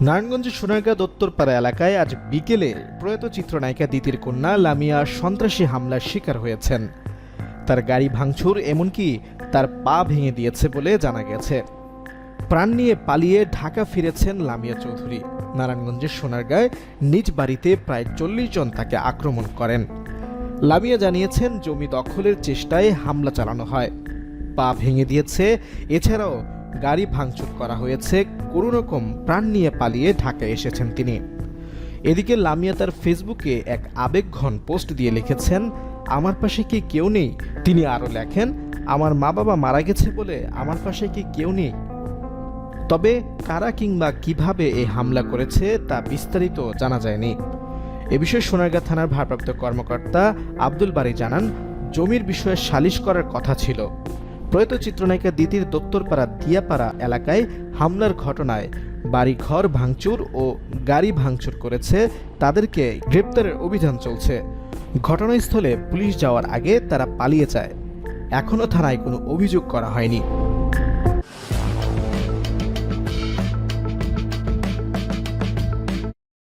নারায়ণগঞ্জের সোনারগাঁ দত্তরপাড়া এলাকায় আজ বিকেলে প্রয়াত চিত্রনায়িকা দিতির কন্যা লামিয়া সন্ত্রাসী হামলার শিকার হয়েছেন। তার গাড়ি ভাঙচুর, এমনকি তার পা ভেঙে দিয়েছে বলে জানা গেছে। প্রাণ নিয়ে পালিয়ে ঢাকা ফিরেছেন লামিয়া চৌধুরী। নারায়ণগঞ্জের সোনারগাঁয় নিজ বাড়িতে প্রায় চল্লিশ জন তাকে আক্রমণ করেন। লামিয়া জানিয়েছেন, জমি দখলের চেষ্টায় হামলা চালানো হয়। পা ভেঙে দিয়েছে, এছাড়াও গাড়ি ভাঙচুর করা হয়েছে। কোনোরকম প্রাণ নিয়ে পালিয়ে ঢাকায় এসেছেন তিনি। এদিকে লামিয়া তার ফেসবুকে এক আবেগঘন পোস্ট দিয়ে লিখেছেন, আমার পাশে কি কেউ নেই? তিনি আরও লেখেন, আমার মা বাবা মারা গেছে বলে আমার পাশে কি কেউ নেই? তবে কারা কিংবা কীভাবে এই হামলা করেছে তা বিস্তারিত জানা যায়নি। এ বিষয়ে সোনারগাঁ থানার ভারপ্রাপ্ত কর্মকর্তা আব্দুল বারী জানান, জমির বিষয়ে সালিশ করার কথা ছিল। প্রয়াত চিত্রনায়িকা দিতির দত্তরপাড়া দিয়াপাড়া এলাকায় হামলার ঘটনায় বাড়ি ঘর ভাঙচুর ও গাড়ি ভাঙচুর করেছে তাদেরকে গ্রেপ্তারের অভিযান চলছে। ঘটনাস্থলে পুলিশ যাওয়ার আগে তারা পালিয়ে যায়। এখনও থানায় কোনো অভিযোগ করা হয়নি।